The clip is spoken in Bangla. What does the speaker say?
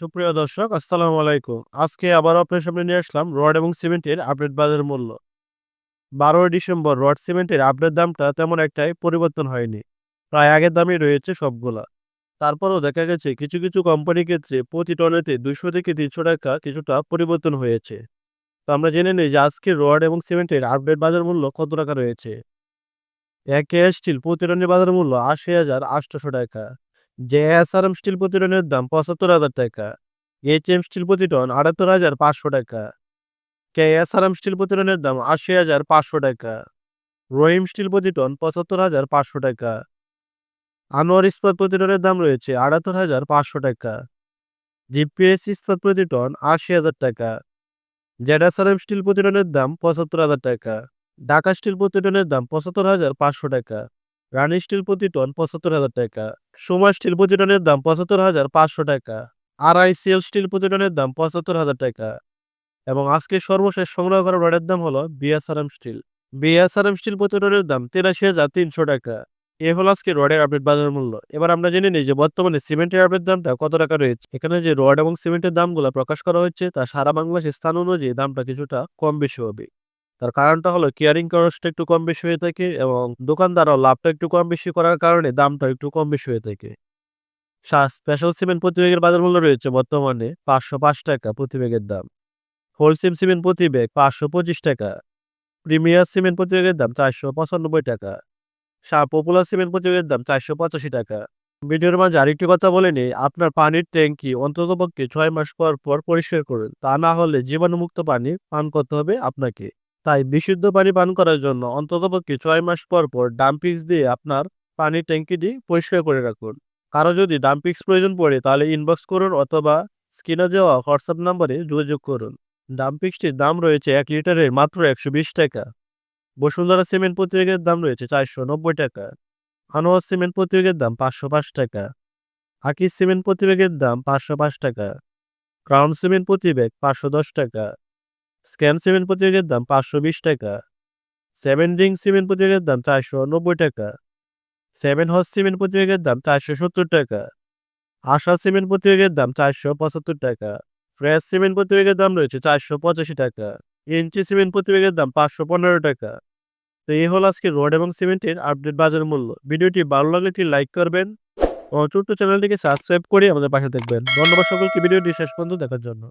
সুপ্রিয় দর্শক, আসসালামু আলাইকুম। আজকে আবার আপনার সামনে নিয়ে আসলাম রড এবং সিমেন্টের আপডেট বাজার মূল্য। বারোই ডিসেম্বর রড সিমেন্টের আপডেট দামটা তেমন একটাই পরিবর্তন হয়নি। প্রায় আগের দামই রয়েছে সবগুলা। তারপরেও দেখা গেছে কিছু কিছু কোম্পানির ক্ষেত্রে প্রতি টনেতে দুইশো থেকে তিনশো টাকা কিছুটা পরিবর্তন হয়েছে। তো আমরা জেনে নিই যে আজকে রড এবং সিমেন্টের আপডেট বাজার মূল্য কত টাকা রয়েছে। এক স্টিল প্রতি টনের বাজার মূল্য আশি হাজার আটশোশো টাকা। যে এসআরএম স্টিল প্রতি টনের দাম পঁচাত্তর হাজার টাকা। এইচ এম স্টিল প্রতি টন আটাত্তর হাজার পাঁচশো টাকা। কে এসআরএম স্টিল প্রতি টনের দাম আশি হাজার পাঁচশো টাকা। রহিম স্টিল প্রতি টন পঁচাত্তর হাজার পাঁচশো টাকা। আনোয়ার ইস্পাত প্রতি টনের দাম রয়েছে আটাত্তর হাজার পাঁচশো টাকা। জিপিএস ইস্পাত প্রতি টন আশি হাজার টাকা। জেড এসআরএম স্টিল প্রতি টনের দাম পঁচাত্তর হাজার টাকা। ঢাকা স্টিল প্রতি টনের দাম পঁচাত্তর হাজার পাঁচশো টাকা। রানী স্টিল প্রতি টন পঁচাত্তর হাজার টাকা। সোমা স্টিল প্রতি টনের দাম পঁচাত্তর হাজার পাঁচশো টাকা। আর আইসিএল স্টিল প্রতি টনের দাম পঁচাত্তর হাজার টাকা। এবং আজকে সর্বশেষ সংগ্রহ করা রডের দাম হলো বিএসআরএম স্টিল। বিএসআরএম স্টিল প্রতি টনের দাম তিরাশি হাজার তিনশো টাকা। এ হলো আজকে রডের আপডেট বাজার মূল্য। এবার আমরা জেনে নিই যে বর্তমানে সিমেন্টের আপডেট দামটা কত টাকা রয়েছে। এখানে যে রড এবং সিমেন্টের দামগুলো প্রকাশ করা হচ্ছে তা সারা বাংলাদেশের স্থান অনুযায়ী দামটা কিছুটা কম বেশি হবে। তার কারণটা হলো কেয়ারিং খরচটা একটু কম বেশি হয়ে থাকে এবং দোকানদারও লাভটা একটু কম বেশি করার কারণে দামটা একটু কম বেশি হয়ে থাকে। স্পেশাল সিমেন্ট প্রতি ব্যাগের বাজার মূল্য রয়েছে বর্তমানে পাঁচশো পাঁচ টাকা প্রতি ব্যাগের দাম। হোলসেল সিমেন্ট প্রতি ব্যাগ পাঁচশো পঁচিশ টাকা। প্রিমিয়ার সিমেন্ট প্রতি ব্যাগের দাম চারশো পঁচানব্বই টাকা। পপুলার সিমেন্ট প্রতি ব্যাগের দাম চারশো পঁচাশি টাকা। ভিডিওর মাঝে আরেকটি কথা বলে নিই, আপনার পানির ট্যাঙ্কি অন্ততপক্ষে ছয় মাস পর পর পরিষ্কার করুন। তা না হলে জীবাণুমুক্ত পানি পান করতে হবে আপনাকে। তাই বিশুদ্ধ পানি পান করার জন্য অন্ততপক্ষে ছয় মাস পর পর ডাম্পিক্স দিয়ে আপনার পানির ট্যাঙ্কিটি পরিষ্কার করে রাখুন। কারও যদি ডাম্পিক্স প্রয়োজন পড়ে তাহলে ইনবক্স করুন অথবা স্ক্রিনে দেওয়া হোয়াটসঅ্যাপ নাম্বারে যোগাযোগ করুন। ডাম্পিক্সটির দাম রয়েছে এক লিটারের মাত্র একশো বিশ টাকা। বসুন্ধরা সিমেন্ট প্রতিবেগের দাম রয়েছে চারশো নব্বই টাকা। আনোয়ার সিমেন্ট প্রতিবেগের দাম পাঁচশো পাঁচ টাকা। আকিস সিমেন্ট প্রতিবেগের দাম পাঁচশো পাঁচ টাকা। ক্রাউন সিমেন্ট প্রতিবেগ পাঁচশো দশ টাকা। স্ক্যান সিমেন্ট প্রতিবেগের দাম পাঁচশো বিশ টাকা। সেভেন রিং সিমেন্ট প্রতিবেগের দাম চারশো নব্বই টাকা। সেভেন হর্স সিমেন্ট প্রতিবেগের দাম চারশো সত্তর টাকা। আশা সিমেন্ট প্রতিবেগের দাম চারশো পঁচাত্তর টাকা। ফ্রেশ সিমেন্ট প্রতিবেগের দাম রয়েছে চারশো পঁচাশি টাকা। ইঞ্চি সিমেন্ট প্রতিবেগের দাম পাঁচশো পনেরো টাকা। তো এই হল আজকে রোড এবং সিমেন্টের আপডেট বাজার মূল্য। ভিডিওটি ভালো লাগলে একটি লাইক করবেন ও ছোট্ট চ্যানেলটিকে সাবস্ক্রাইব করে আমাদের পাশে দেখবেন ধন্যবাদ সকলকে। ভিডিওটি শেষ পর্যন্ত দেখার জন্য।